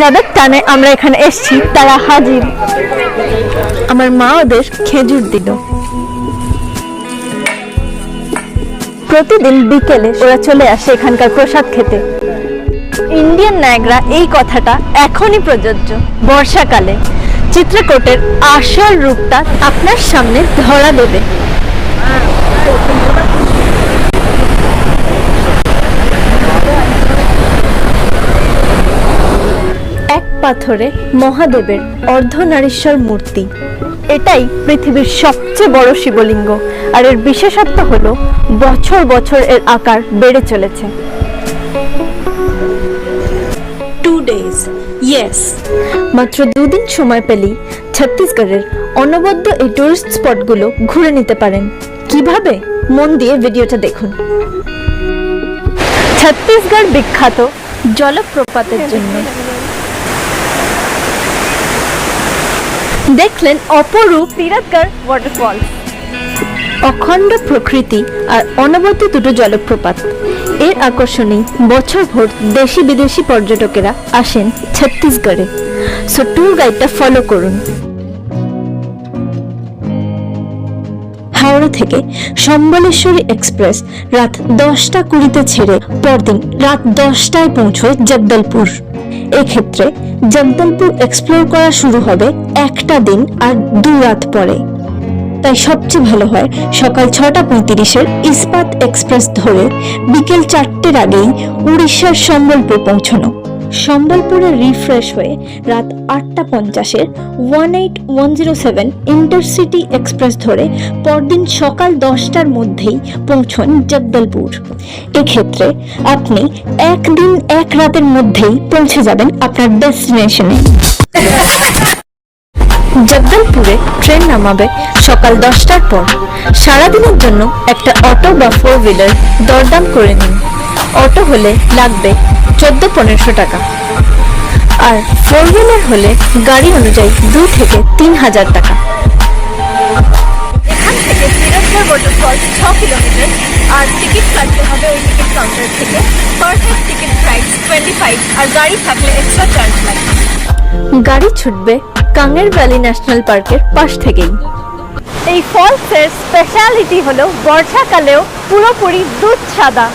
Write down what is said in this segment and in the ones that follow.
যাদের টানে আমরা এখানে এসেছি, তারা হাজির। আমার মা ওদের খেজুর দিল। প্রতিদিন বিকেলে ওরা চলে আসে এখানকার প্রসাদ খেতে। ইন্ডিয়ান নায়গ্রা এই কথাটা এখনই প্রযোজ্য। বর্ষাকালে চিত্রকোটের আসল রূপটা আপনার সামনে ধরা দেবে এক পাথরে মহাদেবের অর্ধনারীশ্বর মূর্তি। এটাই পৃথিবীর সবচেয়ে বড় শিবলিঙ্গ আর এর বিশেষত্ব হলো বছর বছর এর আকার বেড়ে চলেছে। টু ডেজ ইয়েস মাত্র দুদিন সময় পেলেই ছত্তিশগড়ের অনবদ্য এই টুরিস্ট স্পটগুলো ঘুরে নিতে পারেন। কীভাবে? মন দিয়ে ভিডিওটা দেখুন। ছত্তিশগড় বিখ্যাত জলপ্রপাতের জন্য। দেখলেন অপরূপ তিরাতগড় ওয়াটারফল অখণ্ড প্রকৃতি আর অনবদ্য দুটো জলপ্রপাত। এর আকর্ষণেই বছরভর দেশি বিদেশি পর্যটকেরা আসেন ছত্তিশগড়ে। সো ট্যুর গাইডটা ফলো করুন। হাওড়া থেকে সম্বলেশ্বরী এক্সপ্রেস রাত দশটা কুড়িতে ছেড়ে পরদিন রাত দশটায় পৌঁছয় জগদলপুর। এক্ষেত্রে জগদলপুর এক্সপ্লোর করা শুরু হবে একটা দিন আর দু রাত পরে। তাই সবচেয়ে ভালো হয় সকাল ছটা পঁয়ত্রিশের ইস্পাত এক্সপ্রেস ধরে বিকেল চারটের আগেই উড়িষ্যার সম্বলপুর পৌঁছানো। সম্বলপুরে রিফ্রেশ হয়ে রাত আটটা পঞ্চাশের one eight one zero seven intercity express ধরে পরদিন সকাল দশটার মধ্যেই পৌঁছন জগদলপুর। এক্ষেত্রে আপনি একদিন এক রাতের মধ্যেই পৌঁছে যাবেন আপনার ডেস্টিনেশনে জগদলপুরে ট্রেন নামাবে সকাল দশটার পর। সারাদিনের জন্য একটা অটো বা ফোর হুইলার দরদাম করে নিন। অটো হলে লাগবে চোদ্দ পনেরোশো টাকা। আর ফোর হুইলার হলে গাড়ি অনুযায়ী দু থেকে তিন হাজার টাকা। এখান থেকে তিরস্কার ওয়াটারফলস ছ কিলোমিটার আর টিকিট কাটতে হবে ওই টিকিট কাউন্টার থেকে। Per head ticket price twenty five আর গাড়ি থাকলে এক্সট্রা চার্জ লাগবে গাড়ি ছুটবে কাঙ্গের ভ্যালি ন্যাশনাল পার্কের পাশ থেকেই। এই ফলসের স্পেশালিটি হলো বর্ষাকালেও পুরোপুরি দুধ সাদা।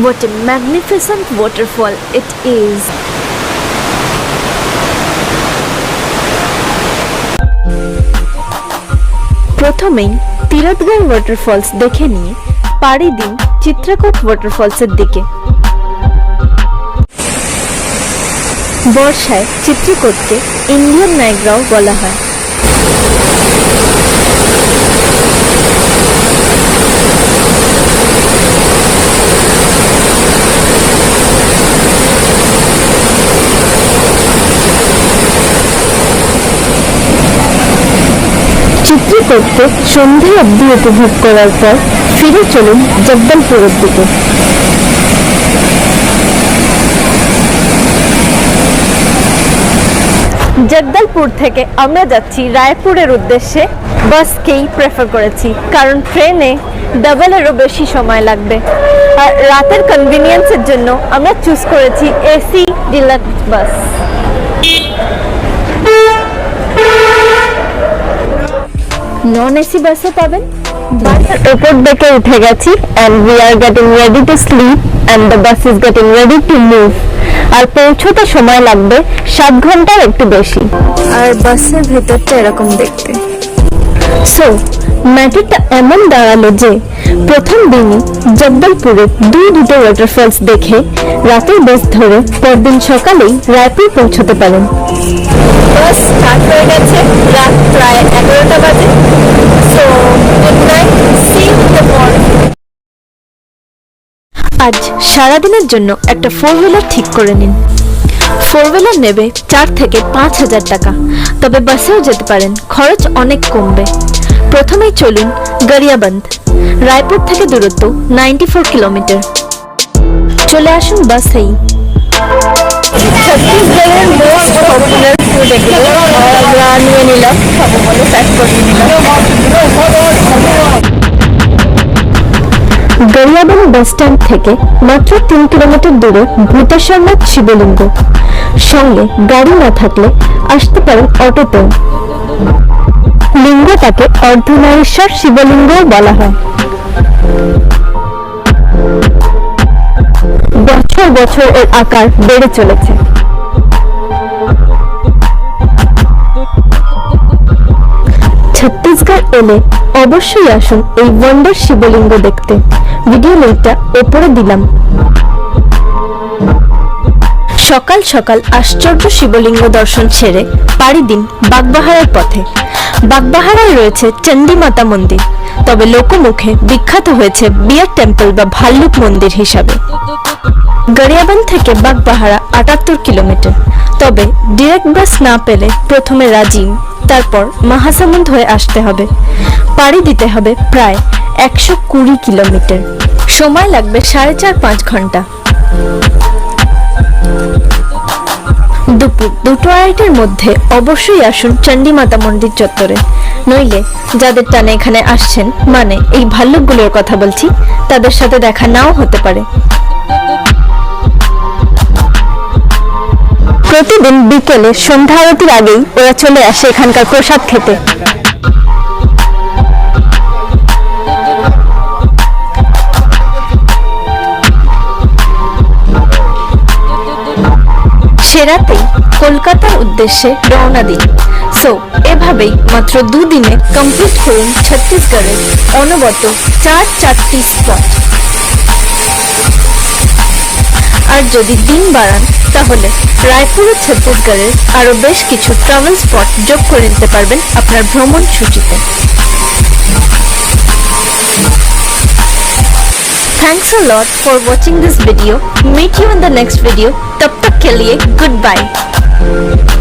What a magnificent waterfall it is! প্রথমেই তিরথগড় ওয়াটারফলস দেখে নিয়ে পাড়ি দিন চিত্রকূট ওয়াটারফলসের দিকে বর্ষায় চিত্রকূটকে ইন্ডিয়ান নাইগ্রাও বলা হয় চিত্রকূটকে সন্ধে অবধি উপভোগ করার পর ফিরে চলুন জগদলপুরের দিকে। জগদলপুর থেকে আমরা যাচ্ছি রায়পুরের উদ্দেশ্যে। বাসকেই প্রেফার করেছি, কারণ ট্রেনে ডাবলেরও বেশি সময় লাগবে। আর রাতের কনভিনিয়েন্সের জন্য আমরা চুজ করেছি AC deluxe bus non AC বাসও পাবেন। বাসের উপর দিকে উঠে গেছি and we are getting ready to sleep and the bus is getting ready to move. আর পৌঁছতে সময় লাগবে সাত ঘণ্টার একটু বেশি। আর বাসের ভেতরটা এরকম দেখতে। সো ম্যাটারটা এমন দাঁড়াল যে প্রথম দিনই জগদলপুরে দুই দুটো ওয়াটারফলস দেখে রাতের বাস ধরে পরদিন সকালেই রায়পুর পৌঁছতে পারেন। বাস স্টার্ট হয়ে গেছে। আজ সারাদিনের জন্য একটা ফোর হুইলার ঠিক করে নিন। ফোর হুইলার নেবে চার থেকে পাঁচ হাজার টাকা, তবে বাসেও যেতে পারেন, খরচ অনেক কমবে। প্রথমেই চলুন গড়িয়াবন্ধ রায়পুর থেকে দূরত্ব নাইনটি ফোর কিলোমিটার চলে আসুন বাসেই। ছত্তিশগড়ের নিয়ে নিলাম বলে প্যাক করে নিলাম। গড়িয়াবাড়ি বাস স্ট্যান্ড থেকে মাত্র তিন কিলোমিটার দূরে ভূতেশ্বরনাথ শিবলিঙ্গ। সঙ্গে গাড়ি না থাকলে আসতে পারেন অটোতেও লিঙ্গটাকে অর্ধনারীশ্বর শিবলিঙ্গ বলা হয়। বছর বছর এর আকার বেড়ে চলেছে। ছত্তিশগড় এলে অবশ্যই আসুন এই ওয়ান্ডার শিবলিঙ্গ দেখতে। ভিডিও লিঙ্কটা ওপরে দিলাম। সকাল সকাল আশ্চর্য শিবলিঙ্গ দর্শন ছেড়ে পাড়ি দিন বাগবাহারার পথে। বাগবাহারায় রয়েছে চণ্ডী মাতা মন্দির, তবে লোকমুখে বিখ্যাত হয়েছে বিয়ার টেম্পল বা ভাল্লুক মন্দির হিসাবে। গড়িয়াবান থেকে বাগবাহারা আটাত্তর কিলোমিটার, তবে ডিরেক্ট বাস না পেলে প্রথমে রাজিম তারপর মহাসামুন্দ হয়ে আসতে হবে। পাড়ি দিতে হবে প্রায় একশো কুড়ি কিলোমিটার। সময় লাগবে সাড়ে চার পাঁচ ঘণ্টা। দুপুর দুটো আড়াইটের মধ্যে অবশ্যই আসুন চণ্ডী মাতা মন্দির চত্বরে। নইলে যাদের টানে এখানে আসছেন মানে এই ভাল্লুকগুলোর কথা বলছি, তাদের সাথে দেখা নাও হতে পারে। প্রতিদিন বিকেলে সন্ধ্যা আরতির আগেই ওরা চলে আসে এখানকার প্রসাদ খেতে। সেরাতেই কলকাতার উদ্দেশ্যে রওনা দিন সো এভাবেই মাত্র দুদিনে কমপ্লিট করুন ছত্তিশগড়ের অনবত চার চারটি স্পট আর যদি দিন বাড়ান তাহলে রায়পুর ও ছত্তিশগড়ের আরও বেশ কিছু ট্রাভেল স্পট যোগ করে নিতে পারবেন আপনার ভ্রমণ সূচিতে Thanks a lot for watching this video. Meet you in the next video. Tap tak ke liye goodbye.